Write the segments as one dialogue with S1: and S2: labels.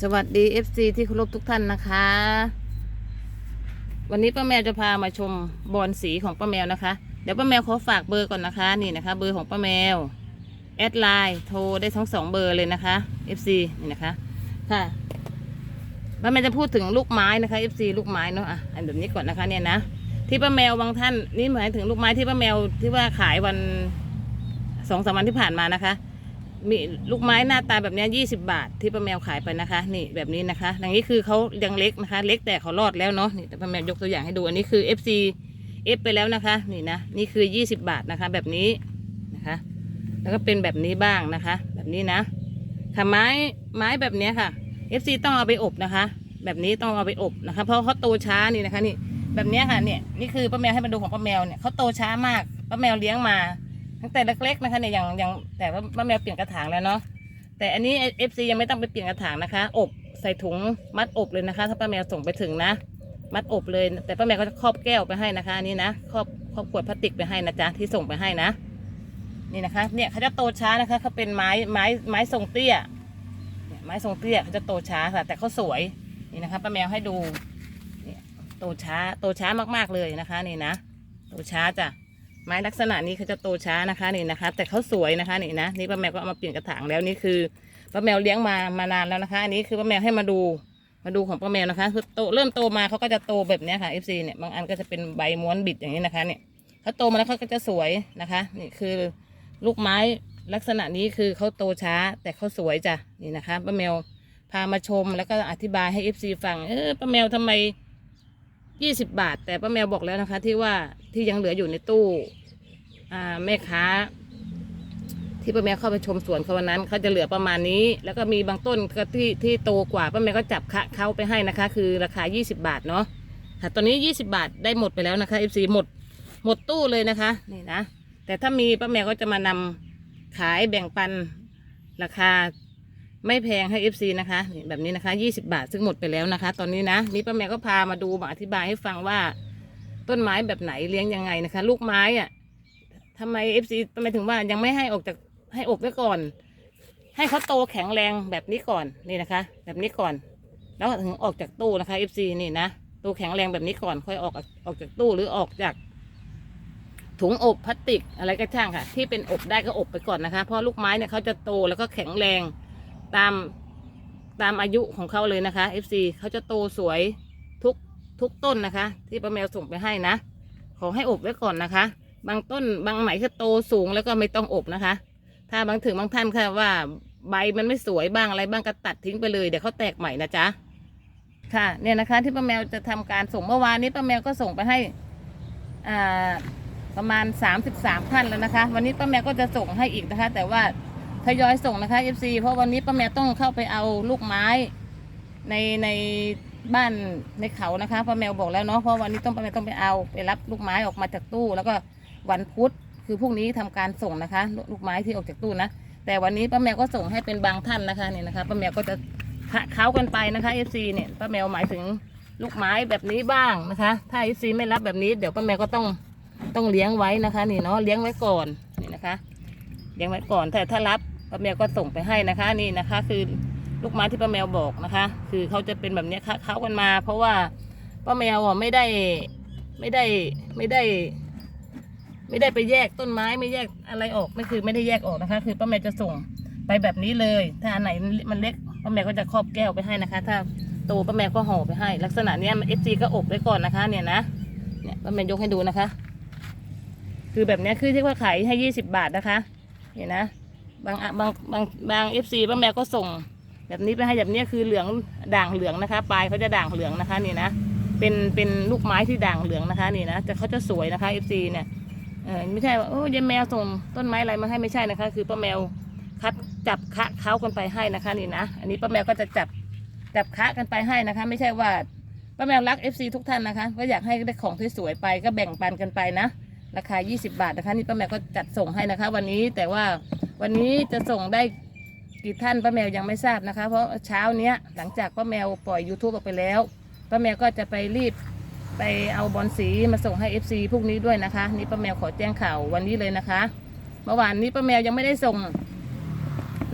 S1: สวัสดี FC ที่เคารพทุกท่านนะคะ วันนี้ป้าแมวจะพามาชมบอลสีของป้าแมวนะคะ เดี๋ยวป้าแมวขอฝากเบอร์ก่อนนะคะ นี่นะคะ เบอร์ของป้าแมวแอดไลน์โทรได้ทั้งสองเบอร์เลยนะคะ FC นี่นะคะ ค่ะป้าแมวจะพูดถึงลูกไม้นะคะ FC ลูกไม้เนาะอะอันแบบนี้ก่อนนะคะเนี่ยนะที่ป้าแมวบางท่านนี่หมายถึงลูกไม้ที่ป้าแมวที่ว่าขายวันสองสามวันที่ผ่านมานะคะ มีลูกไม้หน้าตาแบบนี้ยี่สิบาทที่ป้าแมวขายไปนะคะ นี่แบบนี้นะคะ อย่างนี้คือเขายังเล็กนะคะ เล็กแต่เขารอดแล้วเนาะนี่แต่ป้าแมวยกตัวอย่างให้ดูอันนี้คือ FC F ไปแล้วนะคะ นี่นะนี่คือยี่สิบาทนะคะ แบบนี้นะคะ แล้วก็เป็นแบบนี้บ้างนะคะ แบบนี้นะค่ะไม้ไม้แบบนี้ค่ะ FC ต้องเอาไปอบนะคะ แบบนี้ต้องเอาไปอบนะคะ เพราะเขาโตช้านี่นะคะนี่แบบนี้ค่ะเนี่ยนี่คือป้าแมวให้มาดูของป้าแมวเนี่ยเขาโตช้ามากป้าแมวเลี้ยงมา ตั้งแต่เล็กๆนะคะเนี่ยอย่างอย่างแต่ว่าป้าแมวเปลี่ยนกระถางแล้วเนาะแต่อันนี้เอฟซียังไม่ต้องไปเปลี่ยนกระถางนะคะ อบใส่ถุงมัดอบเลยนะคะ ถ้าป้าแมวส่งไปถึงนะ มัดอบเลย แต่ป้าแมวก็จะครอบแก้วไปให้นะคะอันนี้นะครอบครอบขวดพลาสติกไปให้นะจ๊ะที่ส่งไปให้นะ นี่นะคะ เนี่ยเขาจะโตช้านะคะเขาเป็นไม้ไม้ไม้ทรงเตี้ยเนี่ยไม้ทรงเตี้ยเขาจะโตช้าค่ะ แต่เขาสวยนี่นะคะป้าแมวให้ดูเนี่ยโตช้าโตช้ามากๆเลยนะคะ นี่นะโตช้าจ้ะ ไม้ลักษณะนี้เขาจะโตช้านะคะนี่นะคะ แต่เขาสวยนะคะนี่นะนี่ป้าแมวก็เอามาเปลี่ยนกระถางแล้วนี่คือป้าแมวเลี้ยงมามานานแล้วนะคะ อันนี้คือป้าแมวให้มาดูมาดูของป้าแมวนะคะคือโตเริ่มโตมาเขาก็จะโตแบบนี้ค่ะ FC เนี่ยบางอันก็จะเป็นใบม้วนบิดอย่างนี้นะคะเนี่ยเขาโตมาแล้วเขาก็จะสวยนะคะ นี่คือลูกไม้ลักษณะนี้คือเขาโตช้าแต่เขาสวยจ้ะนี่นะคะป้าแมวพามาชมแล้วก็อธิบายให้ FC ฟังเออป้าแมวทำไม ยี่สิบบาท แต่ป้าแมวบอกแล้วนะคะ ที่ว่าที่ยังเหลืออยู่ในตู้ อ่าแม่ค้า ที่ป้าแมวเข้าไปชมสวนเขาวันนั้นเขาจะเหลือประมาณนี้ แล้วก็มีบางต้นก็ที่ที่โตกว่าป้าแมวก็จับคะเขาไปให้นะคะ คือราคา20บาทเนาะค่ะตอนนี้20บาทได้หมดไปแล้วนะคะ FC หมดหมดตู้เลยนะคะนี่นะแต่ถ้ามีป้าแมวก็จะมานำขายแบ่งปันราคา ไม่แพงให้ FC นะคะ แบบนี้นะคะ 20 บาทซึ่งหมดไปแล้วนะคะ ตอนนี้นะนี่ป้าแมวก็พามาดูมาอธิบายให้ฟังว่า ต้นไม้แบบไหนเลี้ยงยังไงนะคะ ลูกไม้อะทำไมเอฟซีทำไมถึงว่ายังไม่ให้ออกจากให้อบไว้ก่อน ให้เขาโตแข็งแรงแบบนี้ก่อนนี่นะคะ แบบนี้ก่อน แล้วถึงออกจากตู้นะคะเอฟซีนี่นะโตแข็งแรงแบบนี้ก่อนค่อยออกออกจากตู้หรือออกจากถุงอบพลาสติกอะไรก็ช่างค่ะ ที่เป็นอบได้ก็อบไปก่อนนะคะเพราะลูกไม้เนี่ยเขาจะโตแล้วก็แข็งแรง ตามตามอายุของเขาเลยนะคะ FC เขาจะโตสวยทุกทุกต้นนะคะ ที่ป้าแมวส่งไปให้นะ ขอให้อบไว้ก่อนนะคะ บางต้นบางไหนก็โตสูงแล้วก็ไม่ต้องอบนะคะ ถ้าบางถึงบางท่านค่ะว่าใบมันไม่สวยบ้างอะไรบ้างก็ตัดทิ้งไปเลยเดี๋ยวเขาแตกใหม่นะจ๊ะค่ะเนี่ยนะคะ ที่ป้าแมวจะทำการส่งเมื่อวานนี้ป้าแมวก็ส่งไปให้อ่าประมาณสามสิบสามท่านแล้วนะคะ วันนี้ป้าแมวก็จะส่งให้อีกนะคะ แต่ว่า ทยอยส่งนะคะ FC เพราะวันนี้ป้าแมวต้องเข้าไปเอาลูกไม้ในในบ้านในเขานะคะป้าแมวบอกแล้วเนาะเพราะวันนี้ต้องป้าแมวต้องไปเอาไปรับลูกไม้ออกมาจากตู้ แล้วก็วันพุธคือพรุ่งนี้ทำการส่งนะคะ ลูกไม้ที่ออกจากตู้นะแต่วันนี้ป้าแมวก็ส่งให้เป็นบางท่านนะคะเนี่ยนะคะป้าแมวก็จะคะเขากันไปนะคะ FC เนี่ยป้าแมวหมายถึงลูกไม้แบบนี้บ้างนะคะ ถ้า FC ไม่รับแบบนี้เดี๋ยวป้าแมวก็ต้องต้องเลี้ยงไว้นะคะ นี่เนาะเลี้ยงไว้ก่อนนี่นะคะ เลี้ยงไว้ก่อนแต่ถ้ารับ ป้าแมวก็ส่งไปให้นะคะนี่นะคะ คือลูกไม้ที่ป้าแมวบอกนะคะ คือเขาจะเป็นแบบนี้ยคะเขากันมา เพราะว่าป้าแมวอะไม่ได้ไม่ได้ไม่ได้ ไม่ได้ไปแยกต้นไม้ไม่แยกอะไรออกไม่คือไม่ได้แยกออกนะคะ คือป้าแมวจะส่งไปแบบนี้เลย ถ้าอันไหนมันเล็กป้าแมวก็จะครอบแก้วไปให้นะคะ ถ้าโตป้าแมวก็ห่อไปให้ ลักษณะเนี้ยเอฟซีก็อบไว้ก่อนนะคะ เนี่ยนะเนี่ยป้าแมวยกให้ดูนะคะ คือแบบนี้คือที่ว่าขายให้ยี่สิบบาทนะคะเนี่ยนะ บางบางบางบางเอฟซีป้าแมวก็ส่ง แบบนี้ไปให้แบบนี้คือเหลืองด่างเหลืองนะคะ ปลายเขาจะด่างเหลืองนะคะนี่นะเป็นเป็นลูกไม้ที่ด่างเหลืองนะคะนี่นะแต่เขาจะสวยนะคะเอฟซีเนี่ยเออไม่ใช่ว่าโอ้ยายแมวส่งต้นไม้อะไรมาให้ไม่ใช่นะคะ คือป้าแมวคัดจับคะเขากันไปให้นะคะนี่นะอันนี้ป้าแมวก็จะจับจับคะกันไปให้นะคะ ไม่ใช่ว่าป้าแมวรักเอฟซีทุกท่านนะคะก็อยากให้ได้ของที่สวยไปก็แบ่งปันกันไปนะ ราคา 20 บาทนะคะ นี่ป้าแมวก็จัดส่งให้นะคะ วันนี้แต่ว่า วันนี้จะส่งได้กี่ท่านป้าแมวยังไม่ทราบนะคะ เพราะเช้าเนี้ยหลังจากป้าแมวปล่อย YouTube ออกไปแล้วป้าแมวก็จะไปรีบไปเอาบอลสีมาส่งให้ FC พวกนี้ด้วยนะคะ นี่ป้าแมวขอแจ้งข่าววันนี้เลยนะคะเมื่อวานนี้ป้าแมวยังไม่ได้ส่ง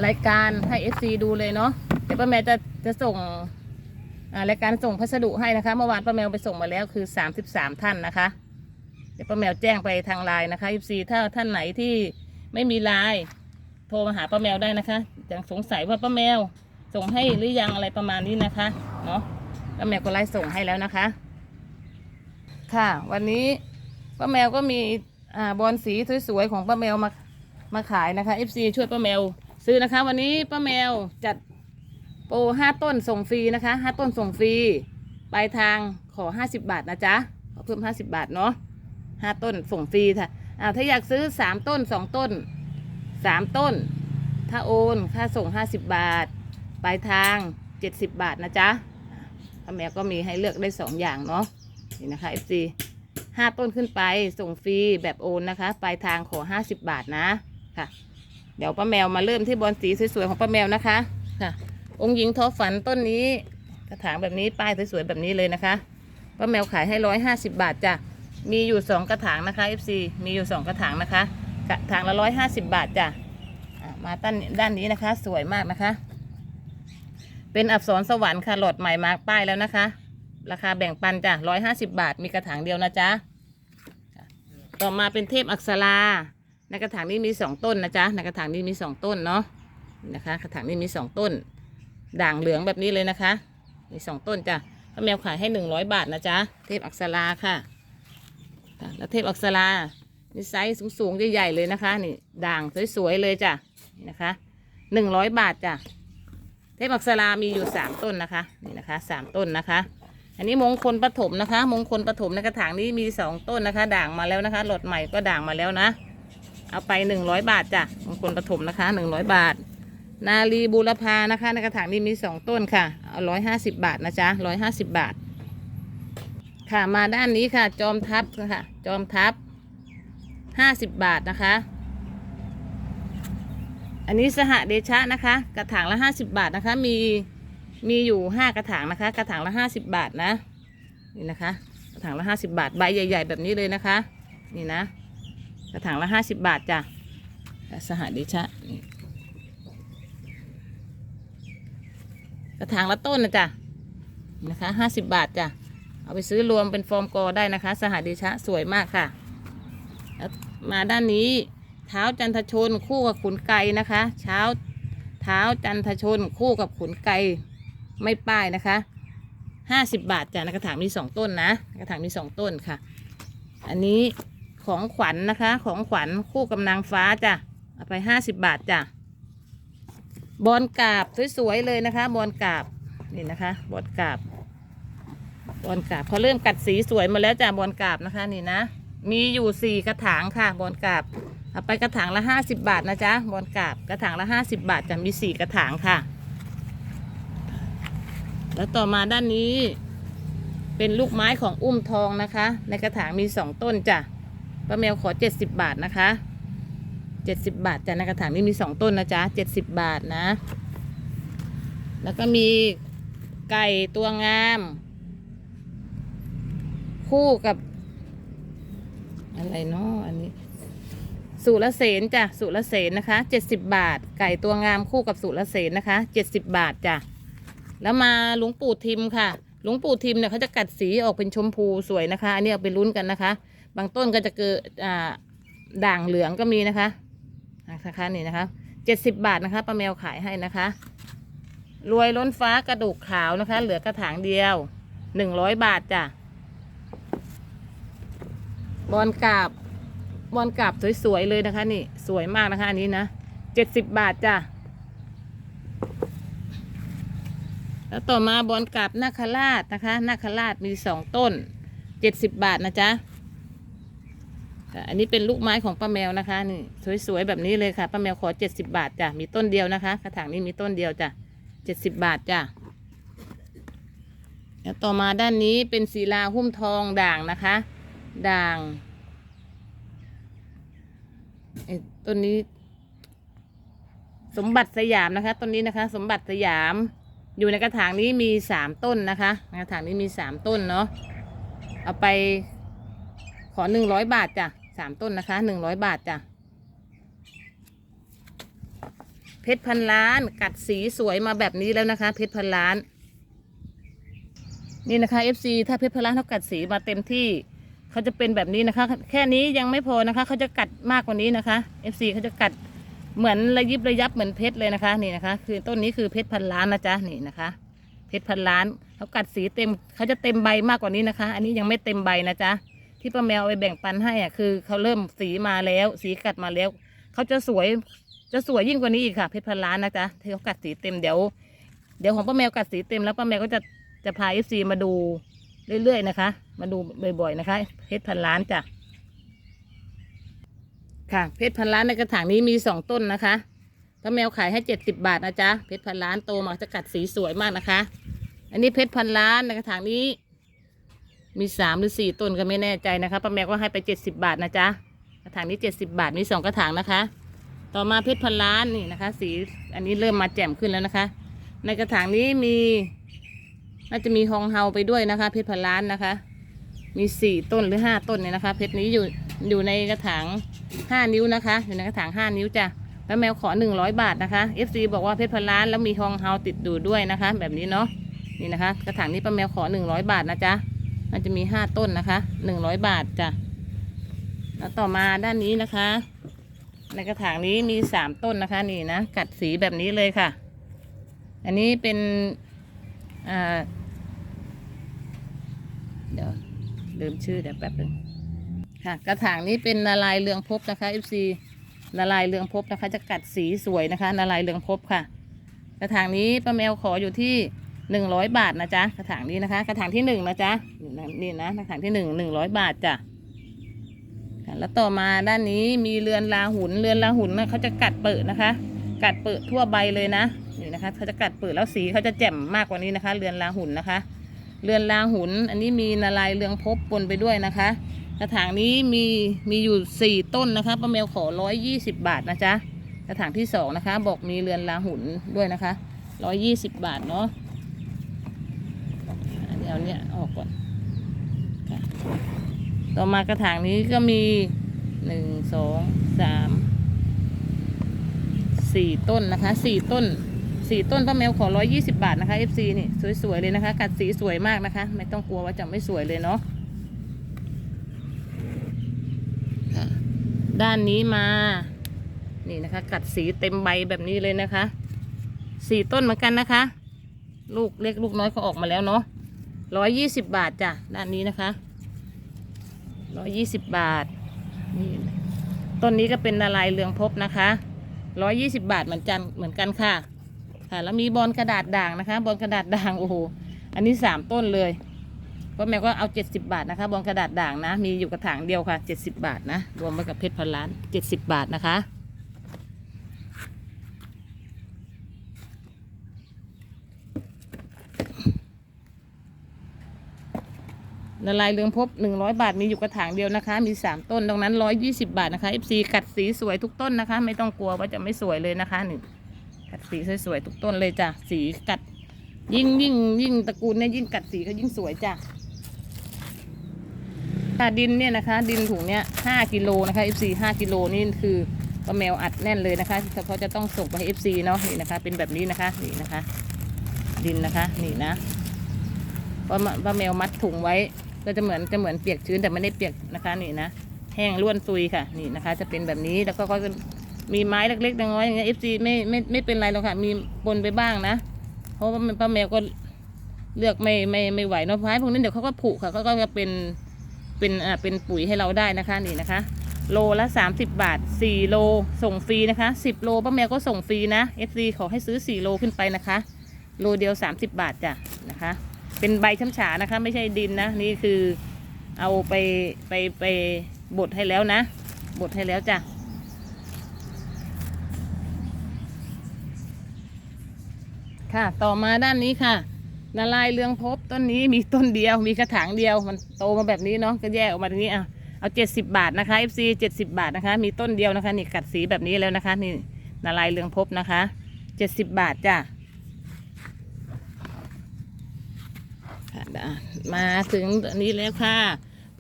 S1: รายการให้ FC ดูเลยเนาะเดี๋ยวป้าแมวจะจะส่งรายการส่งพัสดุให้นะคะ เมื่อวานป้าแมวไปส่งมาแล้วคือ 33 ท่านนะคะ เดี๋ยวป้าแมวแจ้งไปทางไลน์นะคะ14ถ้าท่านไหนที่ไม่มีไลน์ โทรมาหาป้าแมวได้นะคะยังสงสัยว่าป้าแมวส่งให้หรือยังอะไรประมาณนี้นะคะเนาะป้าแมวก็ไล่ส่งให้แล้วนะคะ ค่ะ วันนี้ป้าแมวก็มีอ่าบอลสีสวยๆของป้าแมวมามาขายนะคะ FC ช่วยป้าแมวซื้อนะคะ วันนี้ป้าแมวจัดโปรห้าต้นส่งฟรีนะคะห้าต้นส่งฟรีปลายทางขอห้าสิบบาทนะจ๊ะขอเพิ่มห้าสิบบาทเนาะห้าต้นส่งฟรีค่ะอ่าถ้าอยากซื้อสามต้นสองต้น สามต้น ถ้าโอนค่าส่งห้าสิบบาท ปลายทางเจ็ดสิบบาทนะจ๊ะป้าแมวก็มีให้เลือกได้สองอย่างเนาะนี่นะคะ FC ห้าต้นขึ้นไปส่งฟรีแบบโอนนะคะ ปลายทางขอห้าสิบบาทนะค่ะ เดี๋ยวป้าแมวมาเริ่มที่บอลสีสวยๆของป้าแมวนะคะค่ะ องค์หญิงท้อฝันต้นนี้กระถางแบบนี้ป้ายสวยๆแบบนี้เลยนะคะป้าแมวขายให้ร้อยห้าสิบบาทจ้ะมีอยู่สองกระถางนะคะ FC มีอยู่สองกระถางนะคะ ถางละร้อยห้าสิบบาทจ้ะมาด้านด้านนี้นะคะ สวยมากนะคะ เป็นอักษรสวรรค์ค่ะหลอดใหม่มาป้ายแล้วนะคะ ราคาแบ่งปันจ้ะร้อยห้าสิบบาท มีกระถางเดียวนะจ๊ะต่อมาเป็นเทพอักษราในกระถางนี้มีสองต้นนะจ๊ะในกระถางนี้มีสองต้นเนาะนะคะ กระถางนี้มีสองต้น ด่างเหลืองแบบนี้เลยนะคะ มีสองต้นจ้ะป้าแมวขายให้หนึ่งร้อยบาทนะจ๊ะเทพอักษราค่ะแล้วเทพอักษรา นี่ไซส์สูงๆใหญ่ๆเลยนะคะนี่ด่างสวยๆเลยจ้ะนี่นะคะหนึ่งร้อยบาทจ้ะเทพอักษรามีอยู่สามต้นนะคะนี่นะคะสามต้นนะคะ อันนี้มงคลปฐมนะคะ มงคลปฐมในกระถางนี้มีสองต้นนะคะ ด่างมาแล้วนะคะหลอดใหม่ก็ด่างมาแล้วนะ เอาไปหนึ่งร้อยบาทจ้ะมงคลปฐมนะคะหนึ่งร้อยบาท นาลีบูรพานะคะในกระถางนี้มีสองต้นค่ะเอาร้อยห้าสิบบาทนะจ๊ะร้อยห้าสิบบาท ค่ะมาด้านนี้ค่ะ จอมทัพค่ะ จอมทัพ ห้าสิบบาทนะคะ อันนี้สหเดชะนะคะ กระถางละห้าสิบบาทนะคะ มีมีอยู่ห้ากระถางนะคะ กระถางละห้าสิบบาทนะนี่นะคะ กระถางละห้าสิบบาทใบใหญ่ ๆ แบบนี้เลยนะคะ นี่นะ กระถางละห้าสิบบาทจ้ะสหเดชะนี่กระถางละต้นนะจ๊ะนี่นะคะห้าสิบบาทจ้ะเอาไปซื้อรวมเป็นฟอร์มกอได้นะคะ สหเดชะสวยมากค่ะแล้ว มาด้านนี้เท้าจันทชนคู่กับขุนไก่นะคะเช้าเท้าจันทชนคู่กับขุนไก่ไม่ป้ายนะคะห้าสิบบาทจ้ะกระถางมีสองต้นนะกระถางมีสองต้นค่ะ อันนี้ของขวัญนะคะ ของขวัญคู่กับนางฟ้าจ้ะเอาไปห้าสิบบาทจ้ะบอลกาบสวยๆเลยนะคะ บอลกาบนี่นะคะบอลกาบบอลกาบเขาเริ่มกัดสีสวยมาแล้วจ้ะบอลกาบนะคะนี่นะ มีอยู่สี่กระถางค่ะบอลกราบเอาไปกระถางละห้าสิบบาทนะจ๊ะบอลกราบกระถางละห้าสิบบาทจะมีสี่กระถางค่ะ แล้วต่อมาด้านนี้ เป็นลูกไม้ของอุ้มทองนะคะ ในกระถางมีสองต้นจ้ะป้าแมวขอเจ็ดสิบบาทนะคะเจ็ดสิบบาทจ้ะในกระถางนี้มีสองต้นนะจ๊ะเจ็ดสิบบาทนะ แล้วก็มีไก่ตัวงาม คู่กับ อะไรเนาะอันนี้ สุรเสนจ้ะสุรเสนนะคะเจ็ดสิบบาท ไก่ตัวงามคู่กับสุรเสนนะคะเจ็ดสิบบาทจ้ะแล้วมาหลวงปู่ทิมค่ะหลวงปู่ทิมเนี่ยเขาจะกัดสีออกเป็นชมพูสวยนะคะ อันนี้เอาไปลุ้นกันนะคะ บางต้นก็จะเกิดอ่าด่างเหลืองก็มีนะคะนะคะนี่นะคะเจ็ดสิบบาทนะคะป้าแมวขายให้นะคะ รวยล้นฟ้ากระดูกขาวนะคะ เหลือกระถางเดียวหนึ่งร้อยบาทจ้ะ บอลกราบบอลกราบสวยๆเลยนะคะ นี่สวยมากนะคะอันนี้นะเจ็ดสิบบาทจ้ะแล้วต่อมาบอลกราบนาคราชนะคะนาคราชมีสองต้นเจ็ดสิบบาทนะจ๊ะค่ะอันนี้เป็นลูกไม้ของป้าแมวนะคะนี่สวยๆแบบนี้เลยค่ะป้าแมวขอเจ็ดสิบบาทจ้ะมีต้นเดียวนะคะกระถางนี้มีต้นเดียวจ้ะเจ็ดสิบบาทจ้ะแล้วต่อมาด้านนี้เป็นศิลาหุ้มทองด่างนะคะ ด่างไอ้ต้นนี้ สมบัติสยามนะคะต้นนี้นะคะ สมบัติสยาม อยู่ในกระถางนี้มีสามต้นนะคะในกระถางนี้มีสามต้นเนาะเอาไปขอหนึ่งร้อยบาทจ้ะสามต้นนะคะหนึ่งร้อยบาทจ้ะเพเพชรพันล้านกัดสีสวยมาแบบนี้แล้วนะคะ เพชรพันล้าน นี่นะคะ FC ถ้าเพชรพันล้านเขากัดสีมาเต็มที่ เขาจะเป็นแบบนี้นะคะ แค่นี้ยังไม่พอนะคะ เขาจะกัดมากกว่านี้นะคะ FC เขาจะกัดเหมือนระยิบระยับเหมือนเพชรเลยนะคะนี่นะคะ คือต้นนี้คือเพชรพันล้านนะจ๊ะนี่นะคะ เพชรพันล้านเขากัดสีเต็มเขาจะเต็มใบมากกว่านี้นะคะ อันนี้ยังไม่เต็มใบนะจ๊ะที่ป้าแมวเอาไปแบ่งปันให้อะคือเขาเริ่มสีมาแล้ว สีกัดมาแล้วเขาจะสวยจะสวยยิ่งกว่านี้อีกค่ะเพชรพันล้านนะจ๊ะที่เขากัดสีเต็มเดี๋ยว เดี๋ยวของป้าแมวกัดสีเต็มแล้วป้าแมวก็จะจะพาเอฟซีมาดู เรื่อยๆนะคะ มาดูบ่อยๆนะคะ เพชรพันล้านจ้ะค่ะ เพชรพันล้านในกระถางนี้มีสองต้นนะคะป้าแมวขายให้เจ็ดสิบาทนะจ๊ะเพชรพันล้านโตมาจะกัดสีสวยมากนะคะ อันนี้เพชรพันล้านในกระถางนี้ มีสามหรือสี่ต้นก็ไม่แน่ใจนะคะป้าแมวก็ให้ไปเจ็ดสิบาทนะจ๊ะกระถางนี้เจ็ดสิบาทมีสองกระถางนะคะ ต่อมาเพชรพันล้านนี่นะคะ สีอันนี้เริ่มมาแจ่มขึ้นแล้วนะคะ ในกระถางนี้มี น่าจะมีฮองเฮาไปด้วยนะคะ เพชรพันล้านนะคะ มีสี่ต้นหรือห้าต้นเนี่ยนะคะ เพชรนี้อยู่อยู่ในกระถางห้านิ้วนะคะ อยู่ในกระถางห้านิ้วจ้ะแล้วแมวขอหนึ่งร้อยบาทนะคะ FC บอกว่าเพชรพันล้านแล้วมีฮองเฮาติดดูด้วยนะคะ แบบนี้เนาะนี่นะคะ กระถางนี้ป้าแมวขอหนึ่งร้อยบาทนะจ๊ะน่าจะมีห้าต้นนะคะหนึ่งร้อยบาทจ้ะแล้วต่อมาด้านนี้นะคะ ในกระถางนี้มีสามต้นนะคะ นี่นะกัดสีแบบนี้เลยค่ะ อันนี้เป็นอ่าเดี๋ยว ลืมชื่อเดี๋ยวแป๊บหนึงค่ะ กระถางนี้เป็นนาลายเรืองภพบนะคะ FC นาลายเรืองภพบนะคะ จะกัดสีสวยนะคะนาลายเรืองภพบค่ะ กระถางนี้ป้าแมวขออยู่ที่หนึ่งร้อยบาทนะจ๊ะกระถางนี้นะคะ กระถางที่หนึ่งนะจ๊ะนี่นะกระถางที่หนึ่งหนึ่งร้อยบาทจ้ะค่ะแล้วต่อมาด้านนี้มีเรือนลาหุนเรือนลาหุนนะเขาจะกัดเปิดนะคะ กัดเปิดทั่วใบเลยนะนี่นะคะเขาจะกัดเปิดแล้วสีเขาจะแจ่มมากกว่านี้นะคะ เรือนลาหุนนะคะ เรือนลาหุน อันนี้มีนาลายเรืองภพปนไปด้วยนะคะ กระถางนี้มีมีอยู่สี่ต้นนะคะป้าแมวขอร้อยยี่สิบบาทนะจ๊ะกระถางที่สองนะคะ บอกมีเรือนลาหุนด้วยนะคะร้อยยี่สิบบาทเนาะอันนี้เอาเนี่ยออกก่อนต่อมากระถางนี้ก็มีหนึ่งสองสามสี่ต้นนะคะสี่ต้น สี่ต้นป้าแมวขอร้อยยี่สิบาทนะคะ FC นี่สวยๆเลยนะคะ กัดสีสวยมากนะคะ ไม่ต้องกลัวว่าจะไม่สวยเลยเนาะค่ะด้านนี้มา นี่นะคะ กัดสีเต็มใบแบบนี้เลยนะคะ สี่ต้นเหมือนกันนะคะ ลูกเล็กลูกน้อยเขาออกมาแล้วเนาะร้อยยี่สิบบาทจ้ะด้านนี้นะคะร้อยยี่สิบบาทนี่ต้นนี้ก็เป็นนาลายเรืองภพบนะคะร้อยยี่สิบบาทเหมือนกันเหมือนกันค่ะ ค่ะแล้วมีบอลกระดาษด่างนะคะ บอลกระดาษด่างโอ้โหอันนี้สามต้นเลยป้าแมวก็เอาเจ็ดสิบาทนะคะ บอลกระดาษด่างนะ มีอยู่กระถางเดียวค่ะเจ็ดสิบาทนะ รวมไปกับเพชรพันล้านเจ็ดสิบบาทนะคะละลายเรืองภพหนึ่งร้อยบาทมีอยู่กระถางเดียวนะคะ มีสามต้นตรงนั้นร้อยยี่สิบาทนะคะ FC กัดสีสวยทุกต้นนะคะ ไม่ต้องกลัวว่าจะไม่สวยเลยนะคะหนี่กัด สีสวยๆทุกต้นเลยจ้ะสีกัด ยิ่งยิ่งยิ่งตระกูลเนี่ยยิ่งกัดสีก็ยิ่งสวยจ้ะค่าดินเนี่ยนะคะ ดินถุงเนี้ยห้ากิโลนะคะ FC ห้ากิโลนี่คือป้าแมวอัดแน่นเลยนะคะเขาจะต้องส่งไปให้ FC เนาะนี่นะคะ เป็นแบบนี้นะคะนี่นะคะ ดินนะคะนี่นะป้าป้าแมวมัดถุงไว้ ก็จะเหมือนจะเหมือนเปียกชื้นแต่ไม่ได้เปียกนะคะนี่นะแห้งร่วนซุยค่ะนี่นะคะ จะเป็นแบบนี้แล้วก็ก็จะ มีไม้เล็กๆน้อยๆอย่างเงี้ยเอฟซีไม่ไม่ไม่เป็นไรหรอกค่ะ มีปนไปบ้างนะ เพราะว่ามันป้าแมวก็เลือกไม่ไม่ไม่ไหวเนาะไม้พวกนี้เดี๋ยวเขาก็ผุค่ะเขาก็จะเป็นเป็นอ่าเป็นปุ๋ยให้เราได้นะคะนี่นะคะ โลละสามสิบบาทสี่โลส่งฟรีนะคะสิบโลป้าแมวก็ส่งฟรีนะเอฟซีขอให้ซื้อสี่โลขึ้นไปนะคะ โลเดียวสามสิบบาทจ้ะนะคะ เป็นใบช้ำฉานะคะ ไม่ใช่ดินนะ นี่คือเอาไปไปไปบดให้แล้วนะบดให้แล้วจ้ะ ค่ะ ต่อมาด้านนี้ค่ะนาลายเรืองภพบต้นนี้มีต้นเดียว มีกระถางเดียว มันโตมาแบบนี้เนาะก็แยกออกมาตรงนี้อะเอาเจ็ดสิบาทนะคะ FC เจ็ดสิบาทนะคะ มีต้นเดียวนะคะนี่กัดสีแบบนี้แล้วนะคะ นี่นาลายเรืองภพบนะคะเจ็ดสิบบาทจ้ะค่ะมาถึงอันนี้แล้วค่ะ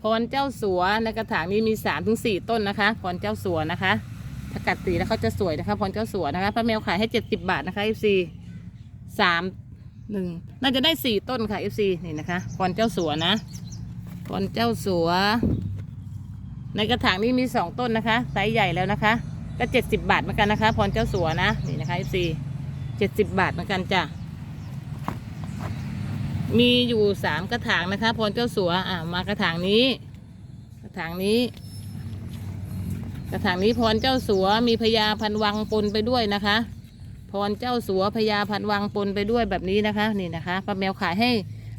S1: พรเจ้าสัวในกระถางนี้มีสามถึงสี่ต้นนะคะ พรเจ้าสัวนะคะ ถ้ากัดสีแล้วเขาจะสวยนะคะ พรเจ้าสัวนะคะป้าแมวขายให้เจ็ดสิบบาทนะคะ FC สามหนึ่งน่าจะได้สี่ต้นค่ะ FC นี่นะคะพรเจ้าสัวนะพรเจ้าสัว ในกระถางนี้มีสองต้นนะคะไซส์ใหญ่แล้วนะคะ ก็เจ็ดสิบบาทเหมือนกันนะคะพรเจ้าสัวนะนี่นะคะ FC เจ็ดสิบบาทเหมือนกันจ้ะมีอยู่สามกระถางนะคะพรเจ้าสัวอ่ามากระถางนี้ กระถางนี้ กระถางนี้พรเจ้าสัวมีพญาพันวังปนไปด้วยนะคะ พรเจ้าสัวพญาพันวังปนไปด้วยแบบนี้นะคะนี่นะคะป้าแมวขายให้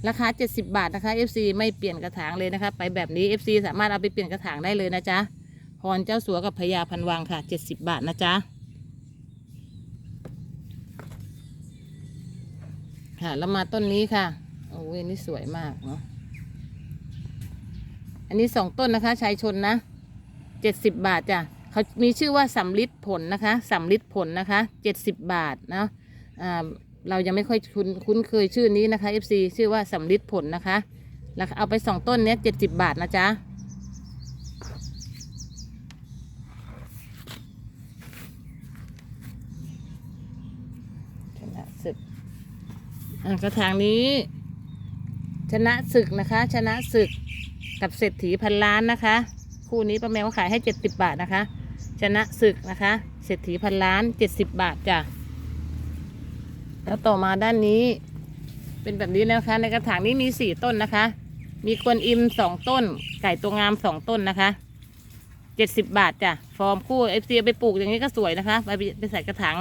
S1: ราคา 70 บาทนะคะ FC ไม่เปลี่ยนกระถางเลยนะคะ ไปแบบนี้ FC สามารถเอาไปเปลี่ยนกระถางได้เลยนะจ๊ะพรเจ้าสัวกับพญาพันวังค่ะ 70 บาทนะจ๊ะค่ะแล้วมาต้นนี้ค่ะโอ้ยนี่สวยมากเนาะอันนี้สองต้นนะคะชายชนนะเจ็ดสิบบาทจ้ะ เขามีชื่อว่าสำลิดผลนะคะสำลิดผลนะคะเจ็ดสิบบาทนะอ่าเรายังไม่ค่อยคุ้นคุ้นเคยชื่อนี้นะคะ FC ชื่อว่าสำลิดผลนะคะแล้วเอาไปสองต้นเนี้ยเจ็ดสิบบาทนะจ๊ะชนะศึกอ่ากระถางนี้ ชนะศึกนะคะ ชนะศึกกับเศรษฐีพันล้านนะคะ คู่นี้ป้าแมวขายให้เจ็ดสิบบาทนะคะ ชนะศึกนะคะเศรษฐีพันล้านเจ็ดสิบบาทจ้ะแล้วต่อมาด้านนี้เป็นแบบนี้นะคะ ในกระถางนี้มีสี่ต้นนะคะ มีกวนอิมสองต้น ไก่ตัวงามสองต้นนะคะเจ็ดสิบบาทจ้ะฟอร์มคู่เอฟซีไปปลูกอย่างนี้ก็สวยนะคะ ไปไปใส่กระถาง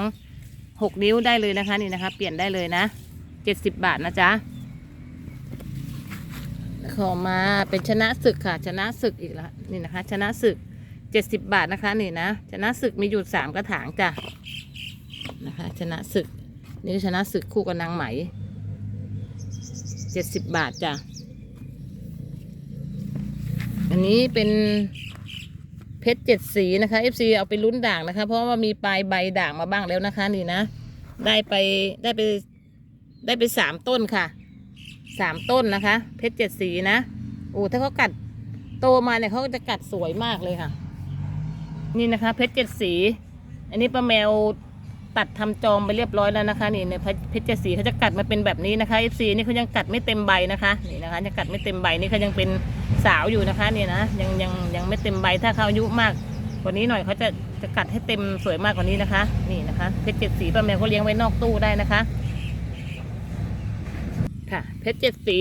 S1: หกนิ้วได้เลยนะคะนี่นะคะ เปลี่ยนได้เลยนะเจ็ดสิบบาทนะจ๊ะขอมาเป็นชนะศึกค่ะ ชนะศึกอีกแล้วนี่นะคะ ชนะศึก เจ็ดสิบบาทนะคะนี่นะชนะศึกมีอยู่สามกระถางจ้ะนะคะ ชนะศึก นี่ชนะศึกคู่กับนางไหมเจ็ดสิบบาทจ้ะอันนี้เป็นเพชรเจ็ดสีนะคะ FC เอาไปลุ้นด่างนะคะ เพราะว่ามีปลายใบด่างมาบ้างแล้วนะคะ นี่นะ ได้ไปได้ไปได้ไปสามต้นค่ะสามต้นนะคะ เพชรเจ็ดสีนะโอ้ถ้าเขากัดโตมาเนี่ยเขาจะกัดสวยมากเลยค่ะ นี่นะคะเพชรเจ็ดสี อันนี้ป้าแมวตัดทำจอมไปเรียบร้อยแล้วนะคะนี่เนี่ยเพชรเจ็ดสีเขาจะกัดมาเป็นแบบนี้นะคะ FC นี่เขายังกัดไม่เต็มใบนะคะนี่นะคะยังกัดไม่เต็มใบนี่เขายังเป็นสาวอยู่นะคะนี่นะยังยังยังไม่เต็มใบถ้าเขาอายุมากกว่านี้หน่อยเขาจะจะกัดให้เต็มสวยมากกว่านี้นะคะ นี่นะคะเพชรเจ็ดสีป้าแมวเขาเลี้ยงไว้นอกตู้ได้นะคะ ค่ะเพชรเจ็ดสี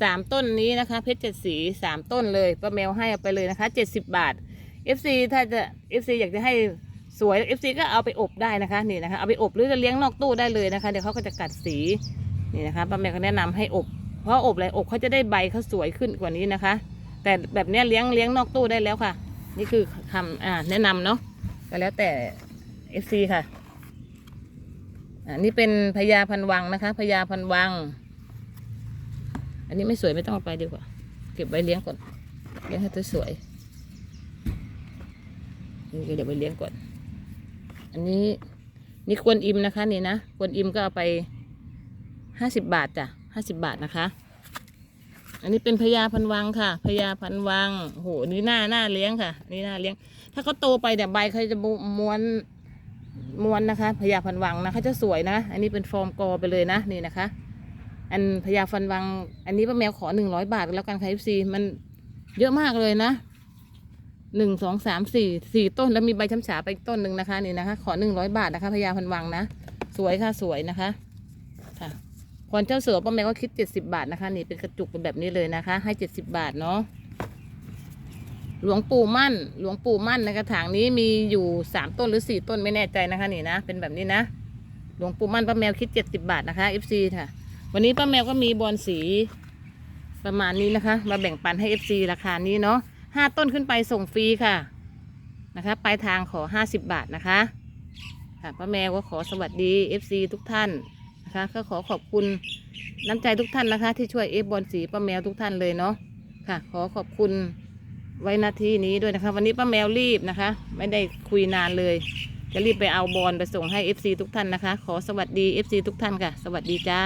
S1: สามต้นนี้นะคะ เพชรเจ็ดสีสามต้นเลยป้าแมวให้อาไปเลยนะคะเจ็ดสิบบาท FC ถ้าจะ FC อยากจะให้สวย FC ก็เอาไปอบได้นะคะนี่นะคะเอาไปอบหรือจะเลี้ยงนอกตู้ได้เลยนะคะเดี๋ยวเขาก็จะกัดสีนี่นะคะป้าแมวก็แนะนำให้อบ เพราะอบอะไรอบเขาจะได้ใบเขาสวยขึ้นกว่านี้นะคะ แต่แบบนี้เลี้ยงเลี้ยงนอกตู้ได้แล้วค่ะ นี่คือคำอ่าแนะนำเนาะก็แล้วแต่ FC ค่ะอ่านี่เป็นพญาพันวังนะคะพญาพันวัง อันนี้ไม่สวยไม่ต้องเอาไปดีกว่า เก็บไว้เลี้ยงก่อนเลี้ยงให้สวย นี่ก็เดี๋ยวไปเลี้ยงก่อน อันนี้นี่กวนอิมนะคะนี่นะกวนอิมก็เอาไปห้าสิบบาทจ้ะห้าสิบบาทนะคะ อันนี้เป็นพญาพันวังค่ะพญาพันวังโหนี่หน้าหน้าเลี้ยงค่ะ นี่หน้าเลี้ยง ถ้าเขาโตไปเนี่ยใบเขาจะม้วนม้วนนะคะพญาพันวังนะเขาจะสวยนะ อันนี้เป็นฟอร์มกอไปเลยนะนี่นะคะ อันพญาฟันวัง อันนี้ป้าแมวขอหนึ่งร้อยบาทแล้วกันค่ะ FC มันเยอะมากเลยนะ หนึ่งสองสามสี่สี่ต้นแล้วมีใบช้ำฉาไปอีกต้นหนึ่งนะคะนี่นะคะ ขอหนึ่งร้อยบาทนะคะพญาพันวังนะ สวยค่ะสวยนะคะค่ะพรเจ้าเสือป้าแมวก็คิดเจ็ดสิบาทนะคะ นี่เป็นกระจุกเป็นแบบนี้เลยนะคะ ให้เจ็ดสิบาทเนาะหลวงปู่มั่น หลวงปู่มั่นในกระถางนี้มีอยู่สามต้นหรือสี่ต้นไม่แน่ใจนะคะนี่นะ เป็นแบบนี้นะ หลวงปู่มั่นป้าแมวคิดเจ็ดสิบาทนะคะ FC ค่ะ วันนี้ป้าแมวก็มีบอลสีประมาณนี้นะคะ มาแบ่งปันให้ FC ราคานี้เนาะ ห้าต้นขึ้นไปส่งฟรีค่ะนะคะปลายทางขอห้าสิบบาทนะคะค่ะป้าแมวก็ขอสวัสดี FC ทุกท่านนะคะก็ขอขอบคุณน้ำใจทุกท่านนะคะ ที่ช่วยเอฟบอลสีป้าแมวทุกท่านเลยเนาะค่ะ ขอขอบคุณไว้นาทีนี้ด้วยนะคะ วันนี้ป้าแมวรีบนะคะ ไม่ได้คุยนานเลย จะรีบไปเอาบอลไปส่งให้ FC ทุกท่านนะคะ ขอสวัสดี FC ทุกท่านค่ะ สวัสดีจ้า